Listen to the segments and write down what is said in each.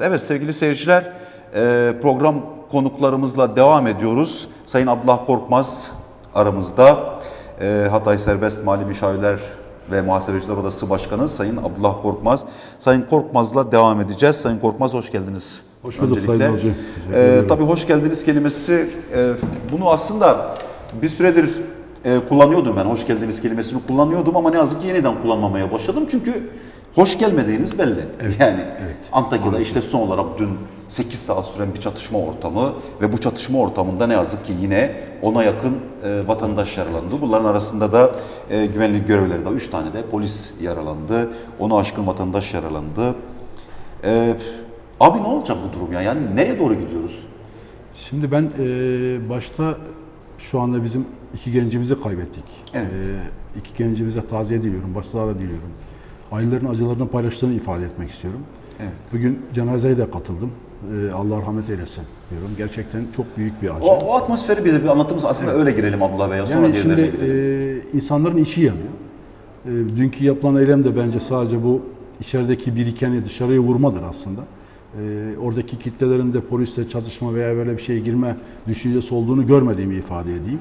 Evet sevgili seyirciler e, program konuklarımızla devam ediyoruz. Sayın Abdullah Korkmaz aramızda. E, Hatay Serbest Mali Müşavirler ve Muhasebeciler Odası Başkanı Sayın Abdullah Korkmaz. Sayın Korkmaz'la devam edeceğiz. Sayın Korkmaz hoş geldiniz. Hoş bulduk Öncelikle. Sayın Hocam. E, ediyorum. tabii hoş geldiniz kelimesi e, bunu aslında bir süredir e, kullanıyordum ben. Hoş geldiniz kelimesini kullanıyordum ama ne yazık ki yeniden kullanmamaya başladım. Çünkü hoş gelmediğiniz belli. yani Antakya'da işte son olarak dün 8 saat süren bir çatışma ortamı ve bu çatışma ortamında ne yazık ki yine ona yakın e, vatandaş yaralandı. Bunların arasında da e, güvenlik görevlileri de 3 tane de polis yaralandı. Onu aşkın vatandaş yaralandı. E, abi ne olacak bu durum ya? Yani nereye doğru gidiyoruz? Şimdi ben e, başta şu anda bizim iki gencimizi kaybettik. Evet. E, iki gencimize taziye diliyorum, başsağlığı diliyorum. Ailelerin acılarını paylaştığını ifade etmek istiyorum. Evet. Bugün cenazeye de katıldım. E, Allah rahmet eylesin diyorum. Gerçekten çok büyük bir acı. O, o atmosferi bize bir anlatır mısın? Aslında öyle girelim Abdullah Bey'e sonra Yani şimdi e, insanların içi yanıyor. E, dünkü yapılan eylem de bence sadece bu içerideki birikeni dışarıya vurmadır aslında. E, oradaki kitlelerin de polisle çatışma veya böyle bir şeye girme düşüncesi olduğunu görmediğimi ifade edeyim.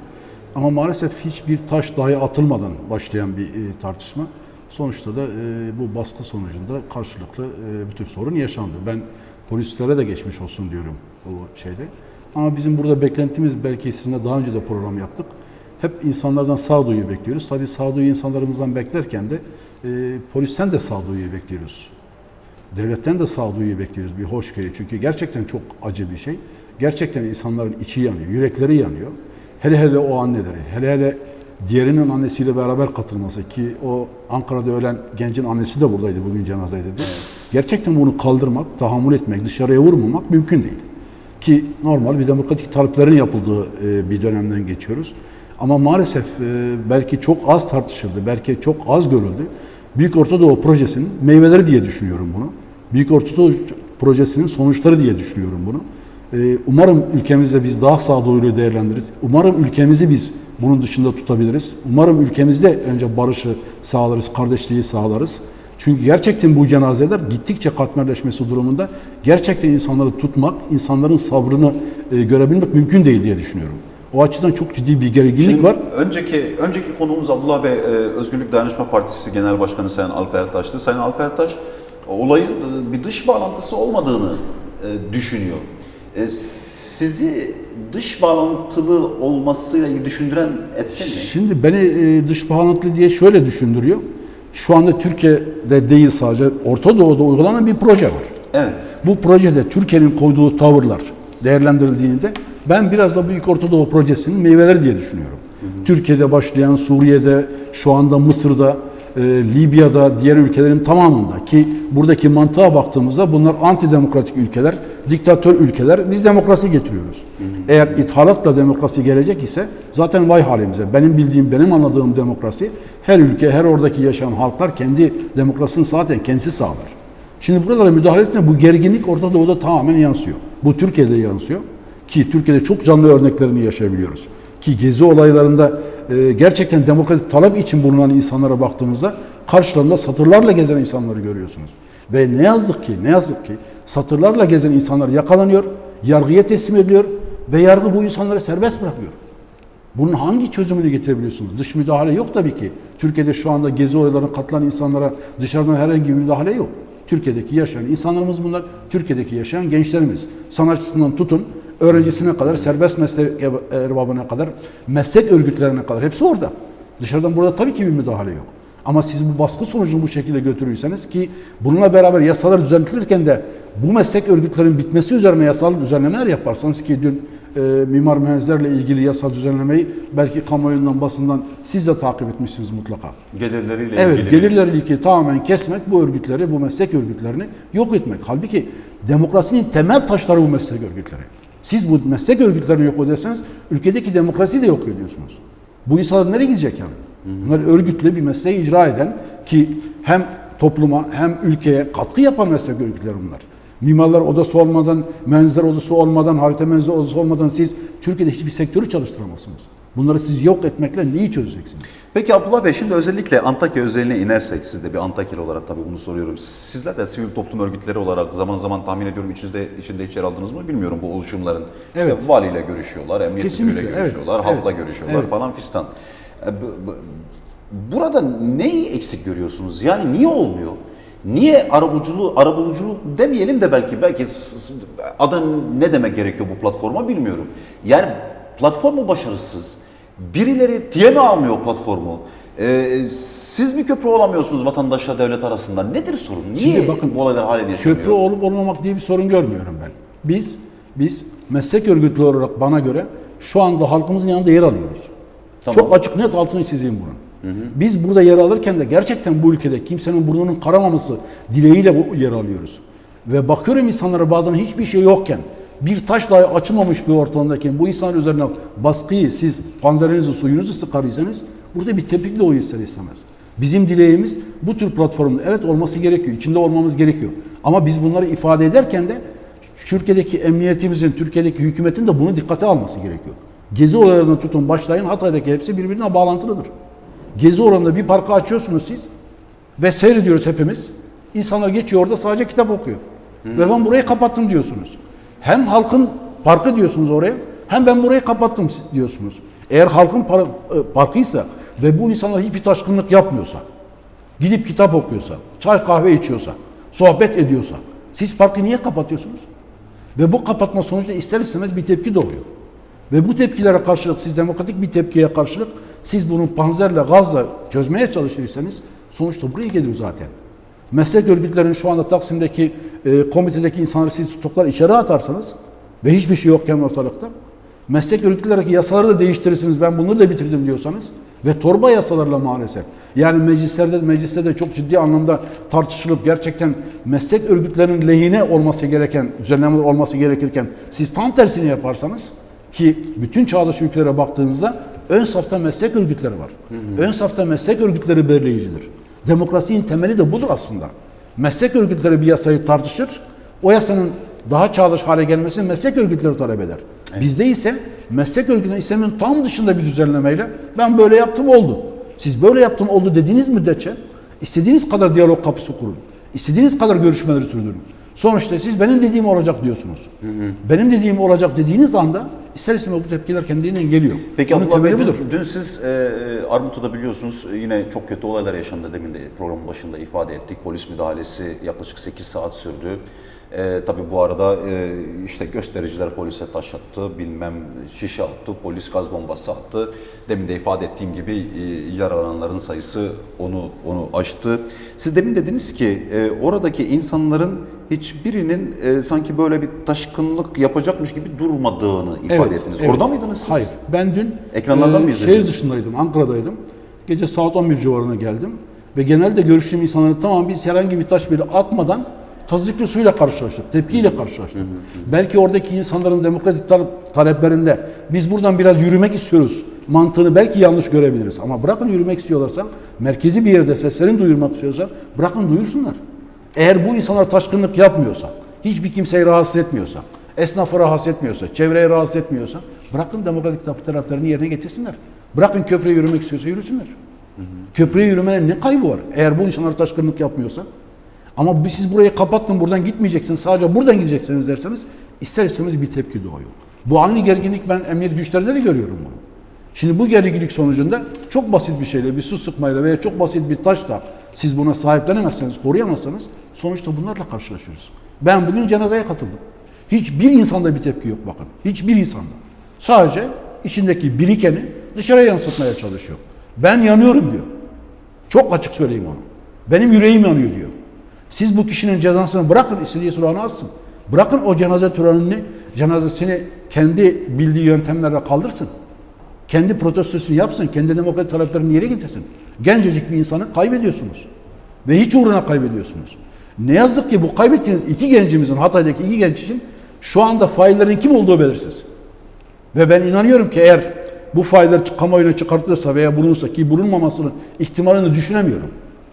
Ama maalesef hiçbir taş dahi atılmadan başlayan bir e, tartışma. Sonuçta da e, bu baskı sonucunda karşılıklı e, bir tür sorun yaşandı. Ben polislere de geçmiş olsun diyorum o şeyde. Ama bizim burada beklentimiz belki sizinle daha önce de program yaptık. Hep insanlardan sağduyu bekliyoruz. Tabii sağduyu insanlarımızdan beklerken de e, polisten de sağduyuyu bekliyoruz. Devletten de sağduyuyu bekliyoruz bir hoşgörü. Çünkü gerçekten çok acı bir şey. Gerçekten insanların içi yanıyor, yürekleri yanıyor. Hele hele o anneleri, hele hele diğerinin annesiyle beraber katılması ki o Ankara'da ölen gencin annesi de buradaydı bugün cenazede de. Gerçekten bunu kaldırmak, tahammül etmek, dışarıya vurmamak mümkün değil. Ki normal bir demokratik taleplerin yapıldığı e, bir dönemden geçiyoruz. Ama maalesef e, belki çok az tartışıldı, belki çok az görüldü. Büyük Ortadoğu Projesi'nin meyveleri diye düşünüyorum bunu. Büyük Ortadoğu Projesi'nin sonuçları diye düşünüyorum bunu. E, Umarım ülkemizde biz daha sağduyulu değerlendiririz. Umarım ülkemizi biz bunun dışında tutabiliriz. Umarım ülkemizde önce barışı sağlarız, kardeşliği sağlarız. Çünkü gerçekten bu cenazeler gittikçe katmerleşmesi durumunda gerçekten insanları tutmak, insanların sabrını e, görebilmek mümkün değil diye düşünüyorum. O açıdan çok ciddi bir gerginlik Şimdi var. Önceki önceki konuğumuz Abdullah Bey, e, Özgürlük Dayanışma Partisi Genel Başkanı Sayın Alper Taş'tı. Sayın Alper Taş olayın e, bir dış bağlantısı olmadığını e, düşünüyor. E, sizi dış bağlantılı olmasıyla düşündüren etken ne? Şimdi beni e, dış bağlantılı diye şöyle düşündürüyor. Şu anda Türkiye'de değil sadece Orta Doğu'da uygulanan bir proje var. Evet. Bu projede Türkiye'nin koyduğu tavırlar değerlendirildiğinde ben biraz da Büyük Orta Doğu Projesi'nin meyveleri diye düşünüyorum. Türkiye'de başlayan, Suriye'de, şu anda Mısır'da, e, Libya'da, diğer ülkelerin tamamında ki buradaki mantığa baktığımızda bunlar antidemokratik ülkeler, diktatör ülkeler. Biz demokrasi getiriyoruz. Eğer ithalatla demokrasi gelecek ise zaten vay halimize. Benim bildiğim, benim anladığım demokrasi her ülke, her oradaki yaşayan halklar kendi demokrasisini zaten kendisi sağlar. Şimdi buralara müdahale ettiğinde bu gerginlik Orta Doğu'da tamamen yansıyor. Bu Türkiye'de yansıyor. Ki Türkiye'de çok canlı örneklerini yaşayabiliyoruz. Ki gezi olaylarında e, gerçekten demokratik talep için bulunan insanlara baktığınızda karşılarında satırlarla gezen insanları görüyorsunuz. Ve ne yazık ki, ne yazık ki satırlarla gezen insanlar yakalanıyor, yargıya teslim ediliyor ve yargı bu insanları serbest bırakıyor. Bunun hangi çözümünü getirebiliyorsunuz? Dış müdahale yok tabii ki. Türkiye'de şu anda gezi olaylarına katılan insanlara dışarıdan herhangi bir müdahale yok. Türkiye'deki yaşayan insanlarımız bunlar. Türkiye'deki yaşayan gençlerimiz. Sanatçısından tutun, öğrencisine kadar, serbest meslek erbabına kadar, meslek örgütlerine kadar hepsi orada. Dışarıdan burada tabii ki bir müdahale yok. Ama siz bu baskı sonucunu bu şekilde götürürseniz ki bununla beraber yasalar düzentilirken de bu meslek örgütlerin bitmesi üzerine yasal düzenlemeler yaparsanız ki dün e, mimar mühendislerle ilgili yasal düzenlemeyi belki kamuoyundan basından siz de takip etmişsiniz mutlaka. Gelirleriyle Evet, ilgili. gelirleri ilki tamamen kesmek bu örgütleri, bu meslek örgütlerini yok etmek. Halbuki demokrasinin temel taşları bu meslek örgütleri. Siz bu meslek örgütlerini yok ederseniz ülkedeki demokrasiyi de yok ediyorsunuz. Bu insanlar nereye gidecek yani? Bunlar örgütlü bir mesleği icra eden ki hem topluma hem ülkeye katkı yapan meslek örgütleri bunlar. Mimarlar odası olmadan, mühendisler odası olmadan, harita mühendisleri odası olmadan siz Türkiye'de hiçbir sektörü çalıştıramazsınız. Bunları siz yok etmekle neyi çözeceksiniz? Peki Abdullah Bey şimdi özellikle Antakya özeline inersek siz de bir Antakyalı olarak tabii bunu soruyorum. Sizler de sivil toplum örgütleri olarak zaman zaman tahmin ediyorum içinizde içinde içeri aldınız mı bilmiyorum bu oluşumların. Evet. İşte valiyle görüşüyorlar, emniyet müdürüyle evet. görüşüyorlar, Evet. halkla görüşüyorlar Evet. falan fistan. E, bu- bu- Burada neyi eksik görüyorsunuz? Yani niye olmuyor? Niye arabuluculuğu, arabuluculuk demeyelim de belki belki adı ne demek gerekiyor bu platforma bilmiyorum. Yani platform mu başarısız? Birileri diye mi almıyor platformu? Ee, siz bir köprü olamıyorsunuz vatandaşla devlet arasında. Nedir sorun? Niye Şimdi bakın, bu olaylar halen yaşanıyor? Köprü olup olmamak diye bir sorun görmüyorum ben. Biz biz meslek örgütleri olarak bana göre şu anda halkımızın yanında yer alıyoruz. Tamam. Çok açık net altını çizeyim bunun. Biz burada yer alırken de gerçekten bu ülkede kimsenin burnunun karamaması dileğiyle yer alıyoruz. Ve bakıyorum insanlara bazen hiçbir şey yokken bir taş dahi açılmamış bir ortamdayken bu insanlar üzerine baskıyı siz panzerinizi suyunuzu sıkarıysanız burada bir tepki de o ister istemez. Bizim dileğimiz bu tür platformun evet olması gerekiyor. içinde olmamız gerekiyor. Ama biz bunları ifade ederken de Türkiye'deki emniyetimizin, Türkiye'deki hükümetin de bunu dikkate alması gerekiyor. Gezi olaylarını tutun başlayın Hatay'daki hepsi birbirine bağlantılıdır. Gezi oranında bir parkı açıyorsunuz siz ve seyrediyoruz hepimiz. İnsanlar geçiyor orada sadece kitap okuyor. Ve ben burayı kapattım diyorsunuz. Hem halkın parkı diyorsunuz oraya hem ben burayı kapattım diyorsunuz. Eğer halkın par- e, parkıysa ve bu insanlar hiçbir taşkınlık yapmıyorsa, gidip kitap okuyorsa, çay kahve içiyorsa, sohbet ediyorsa siz parkı niye kapatıyorsunuz? Ve bu kapatma sonucunda ister istemez bir tepki doğuyor. Ve bu tepkilere karşılık siz demokratik bir tepkiye karşılık siz bunu panzerle, gazla çözmeye çalışırsanız sonuçta buraya geliyor zaten. Meslek örgütlerinin şu anda Taksim'deki e, komitedeki insanları siz tutuklar içeri atarsanız ve hiçbir şey yokken ortalıkta meslek örgütlerindeki yasaları da değiştirirsiniz ben bunları da bitirdim diyorsanız ve torba yasalarla maalesef yani meclislerde mecliste de çok ciddi anlamda tartışılıp gerçekten meslek örgütlerinin lehine olması gereken düzenlemeler olması gerekirken siz tam tersini yaparsanız ki bütün çağdaş ülkelere baktığınızda ön safta meslek örgütleri var. Ön safta meslek örgütleri belirleyicidir. Demokrasinin temeli de budur aslında. Meslek örgütleri bir yasayı tartışır. O yasanın daha çağdaş hale gelmesini meslek örgütleri talep eder. Bizde ise meslek örgütünün istemin tam dışında bir düzenlemeyle ben böyle yaptım oldu. Siz böyle yaptım oldu dediğiniz müddetçe istediğiniz kadar diyalog kapısı kurun. İstediğiniz kadar görüşmeleri sürdürün. Sonuçta siz benim dediğim olacak diyorsunuz. Benim dediğim olacak dediğiniz anda ister istemez bu tepkiler kendiliğinden geliyor. Peki Bunun Abdullah Bey dün, budur. dün siz e, e, Armutlu'da biliyorsunuz e, yine çok kötü olaylar yaşandı demin de programın başında ifade ettik. Polis müdahalesi yaklaşık 8 saat sürdü. E, tabii bu arada e, işte göstericiler polise taş attı, bilmem şişe attı, polis gaz bombası attı. Demin de ifade ettiğim gibi e, yaralananların sayısı onu onu aştı. Siz demin dediniz ki e, oradaki insanların hiçbirinin e, sanki böyle bir taşkınlık yapacakmış gibi durmadığını ifade ettiniz. Orada mıydınız siz? Hayır. Ben dün Ekranlardan mı e, izlediniz? şehir dışındaydım, Ankara'daydım. Gece saat 11 civarına geldim. Ve genelde görüştüğüm insanların tamam biz herhangi bir taş bile atmadan tazikli suyla karşılaştık, tepkiyle karşılaştık. Belki oradaki insanların demokratik tal- taleplerinde biz buradan biraz yürümek istiyoruz mantığını belki yanlış görebiliriz. Ama bırakın yürümek istiyorlarsa, merkezi bir yerde seslerini duyurmak istiyorsa bırakın duyursunlar. Eğer bu insanlar taşkınlık yapmıyorsa, hiçbir kimseyi rahatsız etmiyorsa, esnafı rahatsız etmiyorsa, çevreyi rahatsız etmiyorsa bırakın demokratik taleplerini yerine getirsinler. Bırakın köprüye yürümek istiyorsa yürüsünler. Köprüye yürümenin ne kaybı var? Eğer bu insanlar taşkınlık yapmıyorsa. Ama siz burayı kapattın buradan gitmeyeceksiniz sadece buradan gideceksiniz derseniz ister istemez bir tepki doğuyor. Bu aynı gerginlik ben emniyet güçlerinde de görüyorum bunu. Şimdi bu gerginlik sonucunda çok basit bir şeyle bir su sıkmayla veya çok basit bir taşla siz buna sahiplenemezseniz, koruyamazsanız sonuçta bunlarla karşılaşıyoruz. Ben bugün cenazeye katıldım. Hiçbir insanda bir tepki yok bakın. Hiçbir insanda. Sadece içindeki birikeni dışarıya yansıtmaya çalışıyor. Ben yanıyorum diyor. Çok açık söyleyeyim onu. Benim yüreğim yanıyor diyor. Siz bu kişinin cezasını bırakın istediği silahını alsın. Bırakın o cenaze törenini, cenazesini kendi bildiği yöntemlerle kaldırsın. Kendi protestosunu yapsın, kendi demokratik taleplerini yere getirsin. Gencecik bir insanı kaybediyorsunuz. Ve hiç uğruna kaybediyorsunuz. Ne yazık ki bu kaybettiğiniz iki gencimizin, Hatay'daki iki genç için şu anda faillerin kim olduğu belirsiz. Ve ben inanıyorum ki eğer bu failler kamuoyuna çıkartılırsa veya bulunursa ki bulunmamasının ihtimalini düşünemiyorum.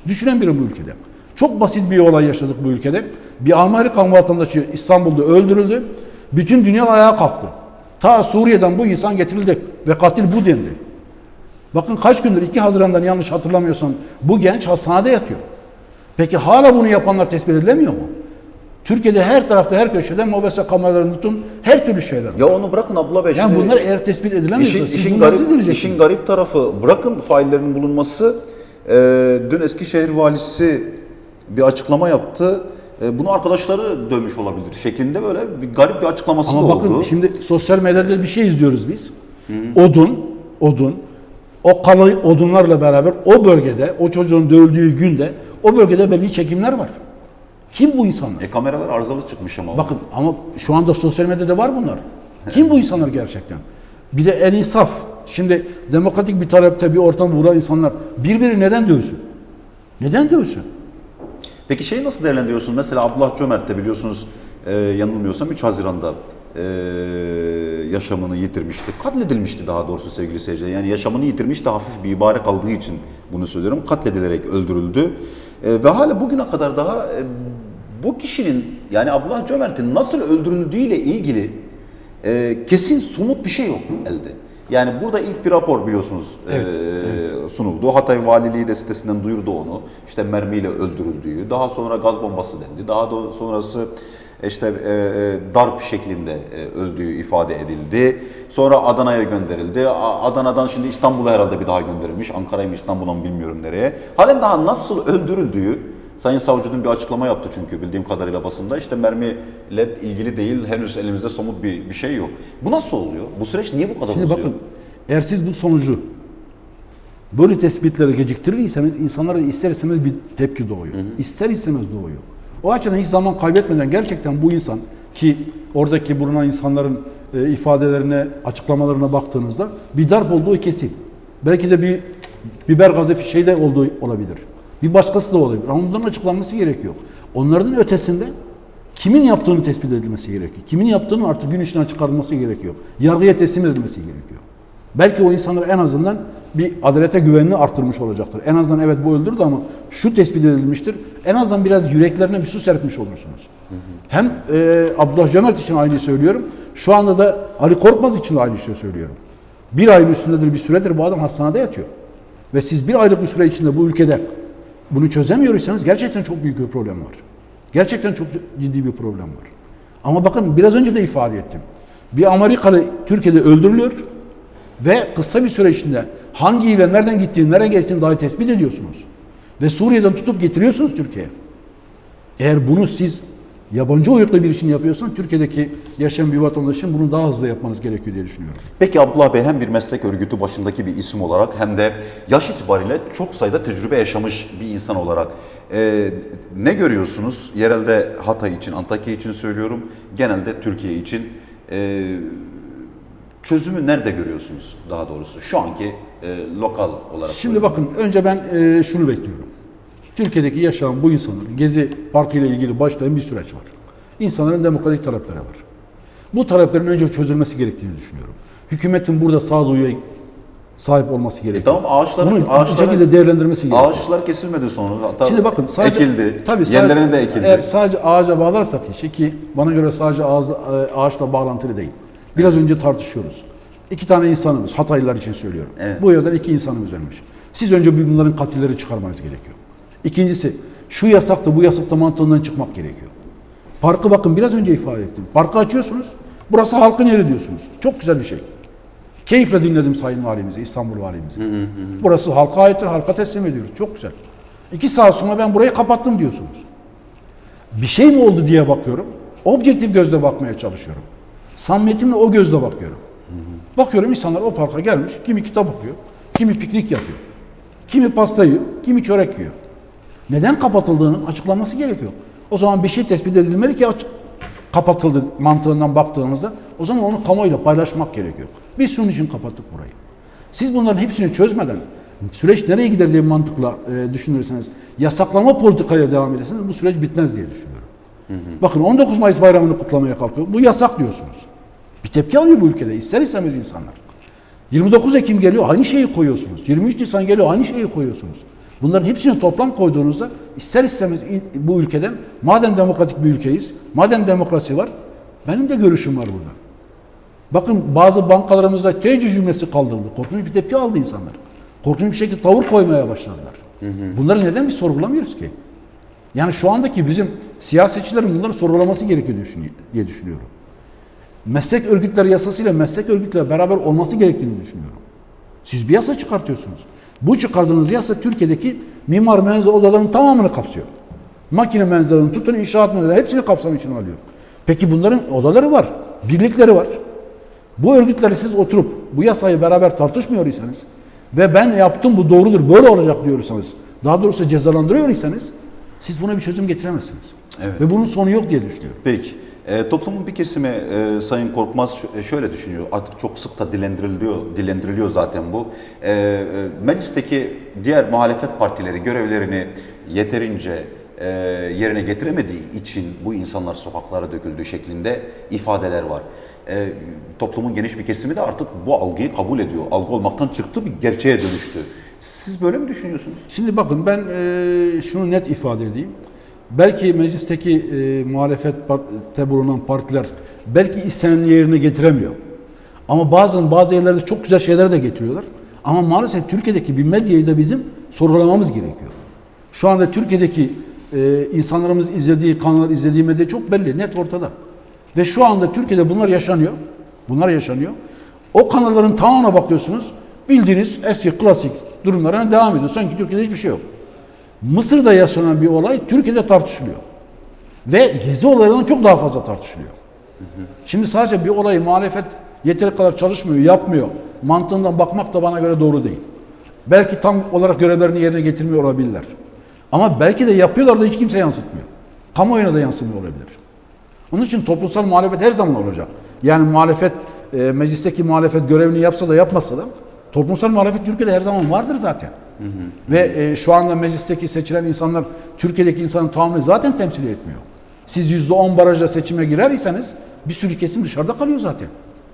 Düşünemiyorum bu ülkede. Çok basit bir olay yaşadık bu ülkede. Bir Amerikan vatandaşı İstanbul'da öldürüldü. Bütün dünya ayağa kalktı. Ta Suriye'den bu insan getirildi ve katil bu dendi. Bakın kaç gündür 2 Haziran'dan yanlış hatırlamıyorsam bu genç hastanede yatıyor. Peki hala bunu yapanlar tespit edilemiyor mu? Türkiye'de her tarafta her köşede mobese kameralarını tutun her türlü şeyler var. Ya onu bırakın Abdullah Bey. Yani bunlar eğer tespit edilemiyorsa İşin, siz işin, garip, işin garip tarafı bırakın faillerinin bulunması. E, dün Eskişehir valisi bir açıklama yaptı. E, bunu arkadaşları dövmüş olabilir şeklinde böyle bir garip bir açıklaması Ama da bakın oldu. şimdi sosyal medyada bir şey izliyoruz biz. Odun, odun, o kalı odunlarla beraber o bölgede, o çocuğun dövüldüğü günde o bölgede belli çekimler var. Kim bu insanlar? E, kameralar arızalı çıkmış ama. Bakın ama şu anda sosyal medyada var bunlar. Kim bu insanlar gerçekten? Bir de en insaf. Şimdi demokratik bir talepte bir ortam vuran insanlar birbirini neden dövsün? Neden dövsün? Peki şeyi nasıl değerlendiriyorsunuz? Mesela Abdullah Cömert de biliyorsunuz e, yanılmıyorsam 3 Haziran'da e, yaşamını yitirmişti. Katledilmişti daha doğrusu sevgili seyirciler. Yani yaşamını yitirmişti hafif bir ibare kaldığı için bunu söylüyorum. Katledilerek öldürüldü. E, ve hala bugüne kadar daha e, bu kişinin yani Abdullah Cömert'in nasıl öldürüldüğüyle ilgili e, kesin somut bir şey yok elde. Yani burada ilk bir rapor biliyorsunuz e, sunuldu. Hatay Valiliği de sitesinden duyurdu onu. İşte mermiyle öldürüldüğü, daha sonra gaz bombası dendi. Daha da sonrası işte e, e, darp şeklinde e, öldüğü ifade edildi. Sonra Adana'ya gönderildi. Adana'dan şimdi İstanbul'a herhalde bir daha gönderilmiş. Ankara'ya mı İstanbul'a mı bilmiyorum nereye. Halen daha nasıl öldürüldüğü Sayın Savcı dün bir açıklama yaptı çünkü bildiğim kadarıyla basında. işte mermiyle ilgili değil henüz elimizde somut bir, bir şey yok. Bu nasıl oluyor? Bu süreç niye bu kadar Şimdi uzuyor? bakın eğer siz bu sonucu böyle tespitlere geciktirirseniz insanlara ister istemez bir tepki doğuyor. İster istemez doğuyor. O açıdan hiç zaman kaybetmeden gerçekten bu insan ki oradaki bulunan insanların e, ifadelerine, açıklamalarına baktığınızda bir darp olduğu kesin. Belki de bir biber gazı şey de olduğu olabilir. Bir başkası da olabilir. Ama açıklanması gerekiyor. Onların ötesinde kimin yaptığını tespit edilmesi gerekiyor. Kimin yaptığını artık gün içine çıkarılması gerekiyor. Yargıya teslim edilmesi gerekiyor. Belki o insanlar en azından bir adalete güvenini arttırmış olacaktır. En azından evet bu öldürdü ama şu tespit edilmiştir. En azından biraz yüreklerine bir su serpmiş olursunuz. Hem e, Abdullah Cömert için aynı söylüyorum. Şu anda da Ali Korkmaz için de aynı şey söylüyorum. Bir ayın üstündedir bir süredir bu adam hastanede yatıyor. Ve siz bir aylık bir süre içinde bu ülkede bunu çözemiyorsanız gerçekten çok büyük bir problem var. Gerçekten çok ciddi bir problem var. Ama bakın biraz önce de ifade ettim. Bir Amerikalı Türkiye'de öldürülüyor ve kısa bir süre içinde hangiyle nereden gittiğini, nereye geçtiğini dahi tespit ediyorsunuz. Ve Suriye'den tutup getiriyorsunuz Türkiye'ye. Eğer bunu siz yabancı uyruklu bir işin yapıyorsanız Türkiye'deki yaşayan bir vatandaşın bunu daha hızlı yapmanız gerekiyor diye düşünüyorum. Peki Abdullah Bey hem bir meslek örgütü başındaki bir isim olarak hem de yaş itibariyle çok sayıda tecrübe yaşamış bir insan olarak e, ne görüyorsunuz? Yerelde Hatay için, Antakya için söylüyorum, genelde Türkiye için e, çözümü nerede görüyorsunuz daha doğrusu? Şu anki e, lokal olarak. Şimdi bakın önce ben e, şunu bekliyorum. Türkiye'deki yaşayan bu insanların Gezi Parkı ile ilgili başlayan bir süreç var. İnsanların demokratik talepleri var. Bu taleplerin önce çözülmesi gerektiğini düşünüyorum. Hükümetin burada sağduyuya sahip olması gerekiyor. E tamam ağaçların, Bunu bu ağaçların- şekilde değerlendirmesi gerekiyor. Ağaçlar kesilmedi sonra. Hatta Şimdi bakın sadece ekildi. Tabii Yerlerine de ekildi. Eğer sadece ağaca bağlarsak işi ki bana göre sadece ağaç, ağaçla bağlantılı değil. Biraz önce tartışıyoruz. İki tane insanımız, Hataylılar için söylüyorum. Evet. Bu yoldan iki insanımız ölmüş. Siz önce bunların katilleri çıkarmanız gerekiyor. İkincisi, şu yasakta bu yasakta mantığından çıkmak gerekiyor. Parkı bakın biraz önce ifade ettim. Parkı açıyorsunuz. Burası halkın yeri diyorsunuz. Çok güzel bir şey. Keyifle dinledim Sayın Valimizi, İstanbul Valimizi. Burası halka aittir, halka teslim ediyoruz. Çok güzel. İki saat sonra ben burayı kapattım diyorsunuz. Bir şey mi oldu diye bakıyorum. Objektif gözle bakmaya çalışıyorum. Samimiyetimle o gözle bakıyorum. Bakıyorum insanlar o parka gelmiş. Kimi kitap okuyor, kimi piknik yapıyor. Kimi pasta yiyor, kimi çörek yiyor. Neden kapatıldığının açıklanması gerekiyor. O zaman bir şey tespit edilmeli ki açık, kapatıldı mantığından baktığımızda o zaman onu kamuoyuyla paylaşmak gerekiyor. Biz şunun için kapattık burayı. Siz bunların hepsini çözmeden süreç nereye gider diye mantıkla e, düşünürseniz yasaklama politikaya devam ederseniz bu süreç bitmez diye düşünüyorum. Bakın 19 Mayıs bayramını kutlamaya kalkıyor. Bu yasak diyorsunuz. Bir tepki alıyor bu ülkede. İster istemez insanlar. 29 Ekim geliyor aynı şeyi koyuyorsunuz. 23 Nisan geliyor aynı şeyi koyuyorsunuz. Bunların hepsini toplam koyduğunuzda ister istemez bu ülkeden madem demokratik bir ülkeyiz, madem demokrasi var benim de görüşüm var burada. Bakın bazı bankalarımızda tecrübe cümlesi kaldırıldı. Korkunç bir tepki aldı insanlar. Korkunç bir şekilde tavır koymaya başladılar. Bunları neden biz sorgulamıyoruz ki? Yani şu andaki bizim siyasetçilerin bunları sorgulaması gerekiyor diye düşünüyorum. Meslek örgütleri yasasıyla meslek örgütleri beraber olması gerektiğini düşünüyorum. Siz bir yasa çıkartıyorsunuz. Bu çıkardığınız yasa Türkiye'deki mimar mühendis odalarının tamamını kapsıyor. Makine mühendislerinin tutun inşaat mühendisleri hepsini kapsam için alıyor. Peki bunların odaları var, birlikleri var. Bu örgütleri siz oturup bu yasayı beraber tartışmıyor iseniz ve ben yaptım bu doğrudur böyle olacak diyorsanız daha doğrusu cezalandırıyor iseniz siz buna bir çözüm getiremezsiniz. Evet. Ve bunun sonu yok diye düşünüyorum. Peki. E, toplumun bir kesimi e, Sayın Korkmaz e, şöyle düşünüyor. Artık çok sık da dilendiriliyor, dilendiriliyor zaten bu. E, e, meclisteki diğer muhalefet partileri görevlerini yeterince e, yerine getiremediği için bu insanlar sokaklara döküldüğü şeklinde ifadeler var. E, toplumun geniş bir kesimi de artık bu algıyı kabul ediyor. Algı olmaktan çıktı bir gerçeğe dönüştü. Siz böyle mi düşünüyorsunuz? Şimdi bakın ben e, şunu net ifade edeyim. Belki meclisteki e, muhalefette bulunan partiler belki isteneni yerine getiremiyor. Ama bazen bazı yerlerde çok güzel şeyler de getiriyorlar. Ama maalesef Türkiye'deki bir medyayı da bizim sorgulamamız gerekiyor. Şu anda Türkiye'deki e, insanlarımız izlediği kanallar, izlediği medya çok belli, net ortada. Ve şu anda Türkiye'de bunlar yaşanıyor. Bunlar yaşanıyor. O kanalların tamamına bakıyorsunuz. Bildiğiniz eski klasik durumlara devam ediyor. Sanki Türkiye'de hiçbir şey yok. Mısır'da yaşanan bir olay Türkiye'de tartışılıyor. Ve gezi olaylarından çok daha fazla tartışılıyor. Şimdi sadece bir olayı muhalefet yeteri kadar çalışmıyor, yapmıyor. Mantığından bakmak da bana göre doğru değil. Belki tam olarak görevlerini yerine getirmiyor olabilirler. Ama belki de yapıyorlar da hiç kimse yansıtmıyor. Kamuoyuna da yansımıyor olabilir. Onun için toplumsal muhalefet her zaman olacak. Yani muhalefet, e, meclisteki muhalefet görevini yapsa da yapmasa da toplumsal muhalefet Türkiye'de her zaman vardır zaten. Ve e, şu anda meclisteki seçilen insanlar Türkiye'deki insanın tamamını zaten temsil etmiyor. Siz yüzde on barajla seçime girer iseniz bir sürü kesim dışarıda kalıyor zaten.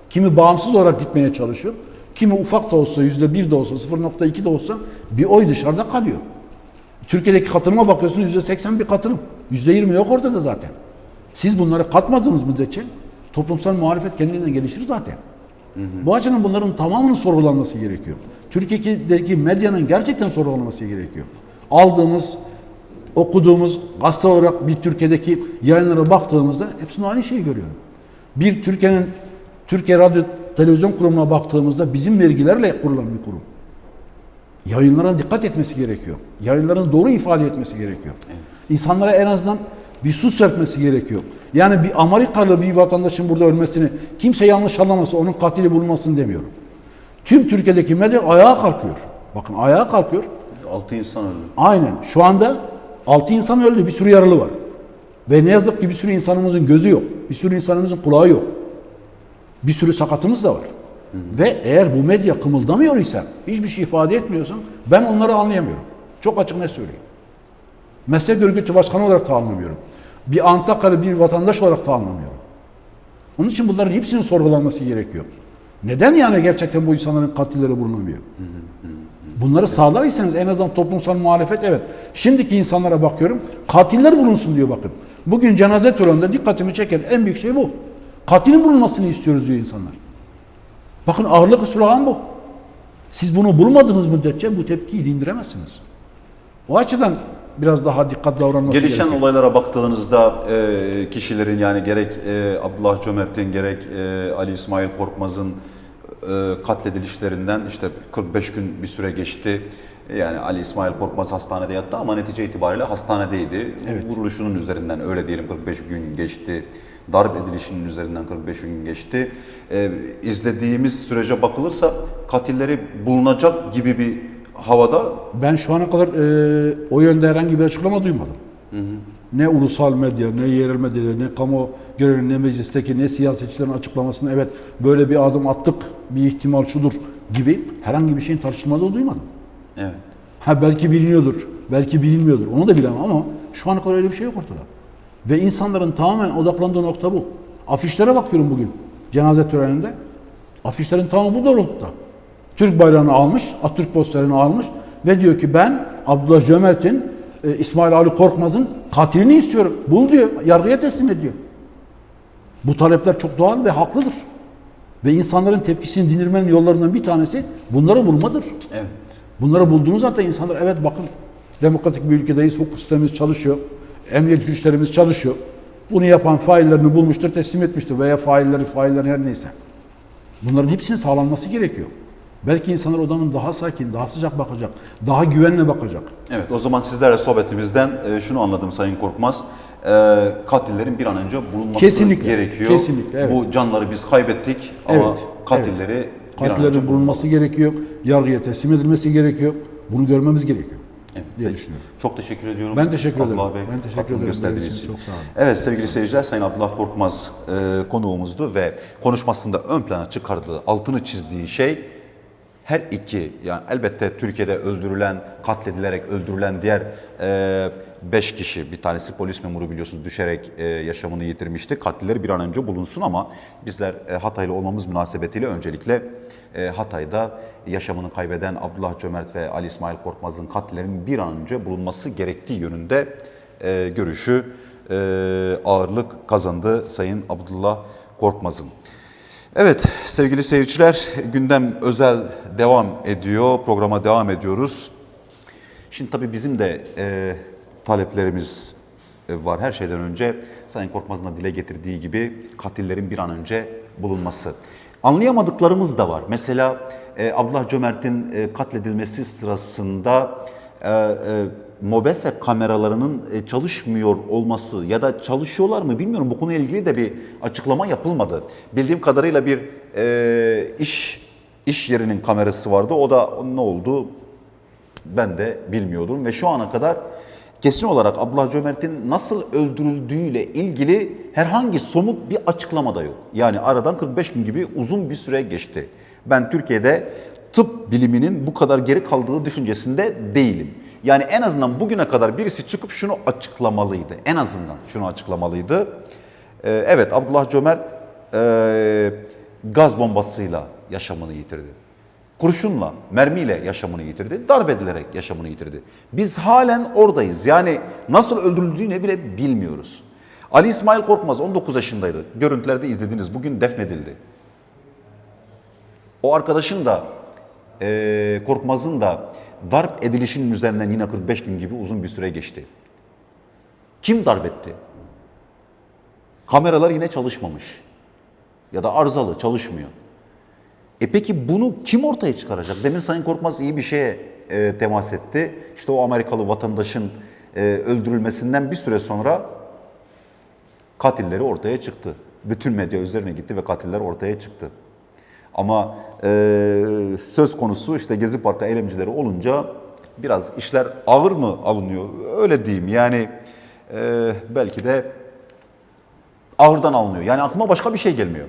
Kimi bağımsız olarak gitmeye çalışıyor. Kimi ufak da olsa, yüzde bir de olsa, 0.2 de olsa bir oy dışarıda kalıyor. Türkiye'deki katılıma bakıyorsunuz yüzde seksen bir katılım. Yüzde yirmi yok ortada zaten. Siz bunları katmadığınız müddetçe toplumsal muhalefet kendinden gelişir zaten. Bu açıdan bunların tamamının sorgulanması gerekiyor. Türkiye'deki medyanın gerçekten sorgulanması gerekiyor. Aldığımız, okuduğumuz gazete olarak bir Türkiye'deki yayınlara baktığımızda hepsinde aynı şeyi görüyorum. Bir Türkiye'nin Türkiye Radyo Televizyon Kurumu'na baktığımızda bizim vergilerle kurulan bir kurum. Yayınlara dikkat etmesi gerekiyor. Yayınların doğru ifade etmesi gerekiyor. İnsanlara en azından bir su serpmesi gerekiyor. Yani bir Amerikalı bir vatandaşın burada ölmesini kimse yanlış anlaması, onun katili bulunmasını demiyorum. Tüm Türkiye'deki medya ayağa kalkıyor. Bakın ayağa kalkıyor. 6 insan öldü. Aynen. Şu anda 6 insan öldü, bir sürü yaralı var. Ve ne yazık ki bir sürü insanımızın gözü yok. Bir sürü insanımızın kulağı yok. Bir sürü sakatımız da var. Ve eğer bu medya kımıldamıyor ise, hiçbir şey ifade etmiyorsan ben onları anlayamıyorum. Çok açık ne söyleyeyim. Meslek örgütü başkanı olarak da anlamıyorum. Bir Antakyalı bir vatandaş olarak da anlamıyorum. Onun için bunların hepsinin sorgulanması gerekiyor. Neden yani gerçekten bu insanların katilleri bulunamıyor? Bunları sağlarsanız en azından toplumsal muhalefet evet. Şimdiki insanlara bakıyorum katiller bulunsun diyor bakın. Bugün cenaze töreninde dikkatimi çeken en büyük şey bu. Katilin bulunmasını istiyoruz diyor insanlar. Bakın ağırlık slogan bu. Siz bunu bulmadığınız müddetçe bu tepkiyi dindiremezsiniz. O açıdan biraz daha dikkatli davranması Gelişen gerekiyor. olaylara baktığınızda e, kişilerin yani gerek e, Abdullah Cömert'in gerek e, Ali İsmail Korkmaz'ın e, katledilişlerinden işte 45 gün bir süre geçti. Yani Ali İsmail Korkmaz hastanede yattı ama netice itibariyle hastanedeydi. Evet. Vuruluşunun üzerinden öyle diyelim 45 gün geçti. Darp edilişinin üzerinden 45 gün geçti. E, izlediğimiz sürece bakılırsa katilleri bulunacak gibi bir havada Ben şu ana kadar e, o yönde herhangi bir açıklama duymadım. Ne ulusal medya, ne yerel medya, ne kamu görevi, ne meclisteki, ne siyasetçilerin açıklamasını evet böyle bir adım attık, bir ihtimal şudur gibi herhangi bir şeyin tartışılmadığını duymadım. evet. Ha belki biliniyordur, belki bilinmiyordur. Onu da bilemem ama şu ana kadar öyle bir şey yok ortada. Ve insanların tamamen odaklandığı nokta bu. Afişlere bakıyorum bugün cenaze töreninde. Afişlerin tamamı bu doğrultuda. Türk bayrağını almış, Atatürk posterini almış ve diyor ki ben Abdullah Cömert'in, e, İsmail Ali Korkmaz'ın katilini istiyorum. Bul diyor, yargıya teslim ediyor. Bu talepler çok doğal ve haklıdır. Ve insanların tepkisini dindirmenin yollarından bir tanesi bunları bulmadır. Evet. Bunları bulduğunuz zaten insanlar evet bakın demokratik bir ülkedeyiz, hukuk sistemimiz çalışıyor, emniyet güçlerimiz çalışıyor. Bunu yapan faillerini bulmuştur, teslim etmiştir veya failleri, faillerin her neyse. Bunların hepsinin sağlanması gerekiyor. Belki insanlar odanın daha sakin, daha sıcak bakacak, daha güvenle bakacak. Evet o zaman sizlerle sohbetimizden e, şunu anladım Sayın Korkmaz. E, katillerin bir an önce bulunması Kesinlikle, gerekiyor. kesinlikle, evet. Bu canları biz kaybettik ama Evet, katilleri bir an önce Katillerin bulunması gerekiyor, yargıya teslim edilmesi gerekiyor. Bunu görmemiz gerekiyor Evet, diye düşünüyorum. Çok teşekkür ediyorum. Ben teşekkür ederim. Abdullah Bey, Ben teşekkür ederim. gösterdiğiniz için çok sağ olun. Evet sevgili seyirciler Sayın Abdullah Korkmaz e, konuğumuzdu ve konuşmasında ön plana çıkardığı, altını çizdiği şey her iki yani elbette Türkiye'de öldürülen, katledilerek öldürülen diğer e, beş kişi, bir tanesi polis memuru biliyorsunuz düşerek e, yaşamını yitirmişti. Katiller bir an önce bulunsun ama bizler e, Hataylı olmamız münasebetiyle öncelikle e, Hatay'da yaşamını kaybeden Abdullah Cömert ve Ali İsmail Korkmaz'ın katillerin bir an önce bulunması gerektiği yönünde e, görüşü e, ağırlık kazandı Sayın Abdullah Korkmaz'ın. Evet sevgili seyirciler gündem özel devam ediyor. Programa devam ediyoruz. Şimdi tabii bizim de e, taleplerimiz e, var. Her şeyden önce Sayın Korkmaz'ın da dile getirdiği gibi katillerin bir an önce bulunması. Anlayamadıklarımız da var. Mesela e, Abdullah Cömert'in e, katledilmesi sırasında e, e, mobese kameralarının e, çalışmıyor olması ya da çalışıyorlar mı bilmiyorum. Bu konuyla ilgili de bir açıklama yapılmadı. Bildiğim kadarıyla bir e, iş iş yerinin kamerası vardı. O da ne oldu ben de bilmiyordum ve şu ana kadar kesin olarak Abdullah Cömert'in nasıl öldürüldüğüyle ilgili herhangi somut bir açıklama da yok. Yani aradan 45 gün gibi uzun bir süre geçti. Ben Türkiye'de tıp biliminin bu kadar geri kaldığı düşüncesinde değilim. Yani en azından bugüne kadar birisi çıkıp şunu açıklamalıydı. En azından şunu açıklamalıydı. Ee, evet Abdullah Cömert ee, gaz bombasıyla yaşamını yitirdi kurşunla, mermiyle yaşamını yitirdi. Darp edilerek yaşamını yitirdi. Biz halen oradayız. Yani nasıl öldürüldüğünü bile bilmiyoruz. Ali İsmail Korkmaz 19 yaşındaydı. Görüntülerde izlediniz. Bugün defnedildi. O arkadaşın da eee, Korkmaz'ın da darp edilişinin üzerinden yine 45 gün gibi uzun bir süre geçti. Kim darp etti? Kameralar yine çalışmamış. Ya da arızalı, çalışmıyor. E peki bunu kim ortaya çıkaracak? Demin Sayın Korkmaz iyi bir şeye e, temas etti. İşte o Amerikalı vatandaşın e, öldürülmesinden bir süre sonra katilleri ortaya çıktı. Bütün medya üzerine gitti ve katiller ortaya çıktı. Ama e, söz konusu işte Gezi Parkı eylemcileri olunca biraz işler ağır mı alınıyor? Öyle diyeyim yani e, belki de ağırdan alınıyor. Yani aklıma başka bir şey gelmiyor.